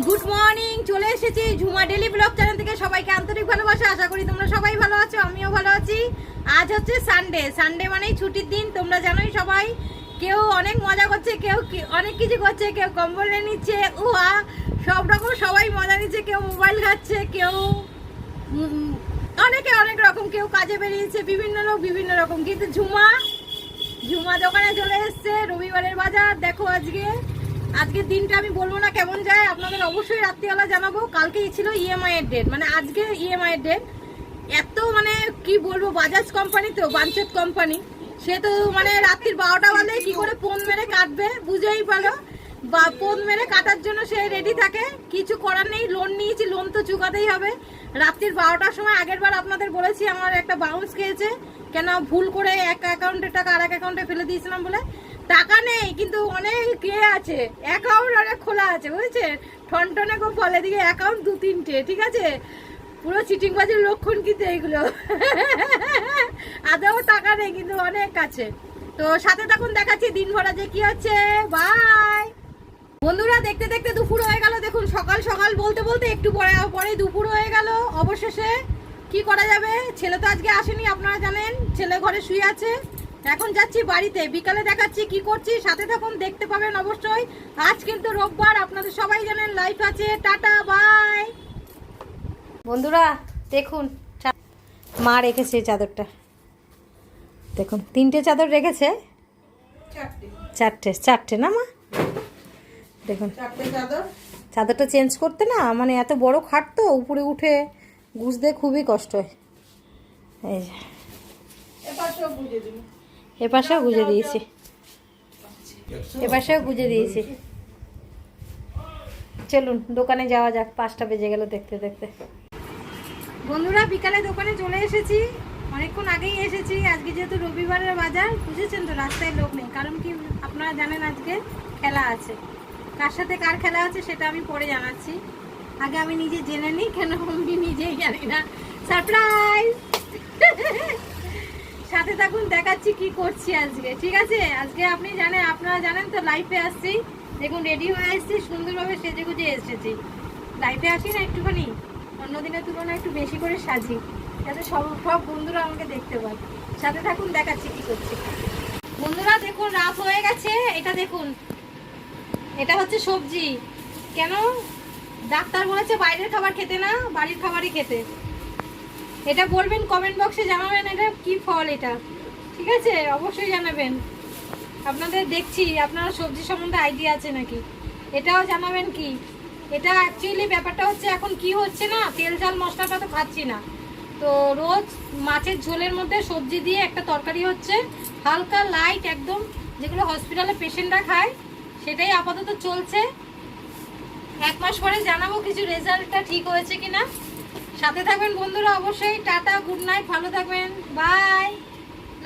Good morning চলে এসেছি Jhuma daily blog channel থেকে। সবাইকে আন্তরিক ভালোবাসা, আশা করি তোমরা সবাই ভালো আছো, আমিও ভালো আছি। আজ হচ্ছে সানডে সানডে মানেই ছুটির দিন, তোমরা জানোই সবাই। কেউ অনেক মজা করছে, কেউ অনেক কিছু করছে, কেউ কম্বল নিচ্ছে, উহা, সব রকম সবাই মজা নিচ্ছে, কেউ মোবাইল খাচ্ছে কেউ অনেকে অনেক রকম, কেউ কাজে বেরিয়েছে, বিভিন্ন লোক বিভিন্ন রকম। কিন্তু ঝুমা ঝুমা দোকানে চলে এসছে, রবিবারের বাজার। দেখো আজকে আজকের দিনটা আমি বলব না কেমন যায়, আপনাদের অবশ্যই রাত্রিবেলা জানাব। কালকেই ছিল ইএমআই এর ডেট মানে আজকে ইএমআই এর ডেট এত মানে কি বলব বাজাজ কোম্পানি তো বাঞ্চত কোম্পানি সে তো মানে রাত্রির বারোটা বাজে কি করে ফোন মেরে কাটবে, বুঝেই পারো বা ফোন মেরে কাটার জন্য সে রেডি থাকে। কিছু করার নেই লোন নিয়েছি লোন তো চুকাতেই হবে। রাত্রির বারোটার সময় আগের বার আপনাদের বলেছি, আমার একটা বাউন্স খেয়েছে। কেন ভুল করে এক অ্যাকাউন্টের টাকা আর এক অ্যাকাউন্টে ফেলে দিয়েছিলাম বলে। টাকা নেই, কিন্তু অনেক কে আছে। অ্যাকাউন্ট অনেক খোলা আছে, বুঝেছেন? ঠনঠনে খুব ফলে দিকে অ্যাকাউন্ট দু তিনটে, ঠিক আছে? পুরো চিটিংবাজির লক্ষণ কিন্তু এইগুলো। আদৌ টাকা নেই, কিন্তু অনেক আছে। তো সাথে তখন দেখাচ্ছি দিন ভরা যে কি হচ্ছে। বাই বন্ধুরা, দেখতে দেখতে দুপুর হয়ে গেল। দেখুন, সকাল সকাল বলতে বলতে একটু পরে পরে দুপুর হয়ে গেল। অবশেষে কি করা যাবে? ছেলে তো আজকে আসেনি, আপনারা জানেন। ছেলে ঘরে শুয়ে আছে। এখন যাচ্ছি বাড়িতে। বিকালে দেখাচ্ছি কি করছি সাথে তখন দেখতে পাবেন অবশ্যই। আজ কিন্তু রোববার আপনাদের সবাই জানেন লাইফ আছে। টাটা বাই বন্ধুরা দেখুন মা রেখেছে এই চাদরটা। দেখুন তিনটে চাদর রেখেছে? চারটে। চারটে না মা? দেখুন চাদর। চাদরটা চেঞ্জ করতে না মানে এত বড় খাট তো উপরে উঠে গুছতে খুবই কষ্ট হয়। এই যে। এপাশেও গুজে দিয়েছি। এপাশেও গুজে দিয়েছি। চলুন, দোকানে যাওয়া যাক, পাঁচটা বেজে গেল দেখতে দেখতে। বন্ধুরা, বিকালে দোকানে চলে এসেছি। অনেকক্ষণ আগেই এসেছি। আজকে যেহেতু রবিবারের বাজার, বুঝেছেন তো, রাস্তায় লোক নেই। কারণ কি, আপনারা জানেন আজকে খেলা আছে। কার সাথে কার খেলা আছে, সেটা আমি পরে জানাচ্ছি। আগে আমি নিজে জেনে নিই, কেন আমি নিজেই জানি না। সারপ্রাইজ! সাথে থাকুন, দেখাচ্ছি কি করছি আজকে, ঠিক আছে? আজকে আপনি জানেন, আপনারা জানেন তো লাইফে আসছি। দেখুন রেডি হয়ে আসছি সুন্দরভাবে সেজে গুজে এসেছি। লাইফে আসি না একটুখানি? অন্য দিনের তুলনায় একটু বেশি করে সাজি, যাতে সব সব বন্ধুরা আমাকে দেখতে পায়। সাথে থাকুন, দেখাচ্ছি কি করছি। বন্ধুরা, দেখুন, রাত হয়ে গেছে। এটা দেখুন, এটা হচ্ছে সবজি। কেন? ডাক্তার বলেছে, বাইরের খাবার খেতে না, বাড়ির খাবারই খেতে। এটা বলবেন কমেন্ট বক্সে জানাবেন এটা কি ফল এটা। ঠিক আছে? অবশ্যই জানাবেন। আপনাদের দেখছি, আপনারা সবজি সম্বন্ধে আইডিয়া আছে নাকি? এটাও জানাবেন কি? এটা অ্যাকচুয়ালি ব্যাপারটা হচ্ছে এখন কি হচ্ছে না, তেল ঝাল মশলাটা তো খাচ্ছি না। তো রোজ মাছের ঝোলের মধ্যে সবজি দিয়ে একটা তরকারি হচ্ছে, হালকা লাইট একদম, যেগুলো হসপিটালে পেশেন্টরা খায়, সেটাই আপাতত চলছে। এক মাস পরে জানাব কিছু রেজাল্টটা ঠিক হয়েছে কিনা। সাথে থাকবেন বন্ধুরা অবশ্যই টাটা গুড নাইট ভালো থাকবেন বাই।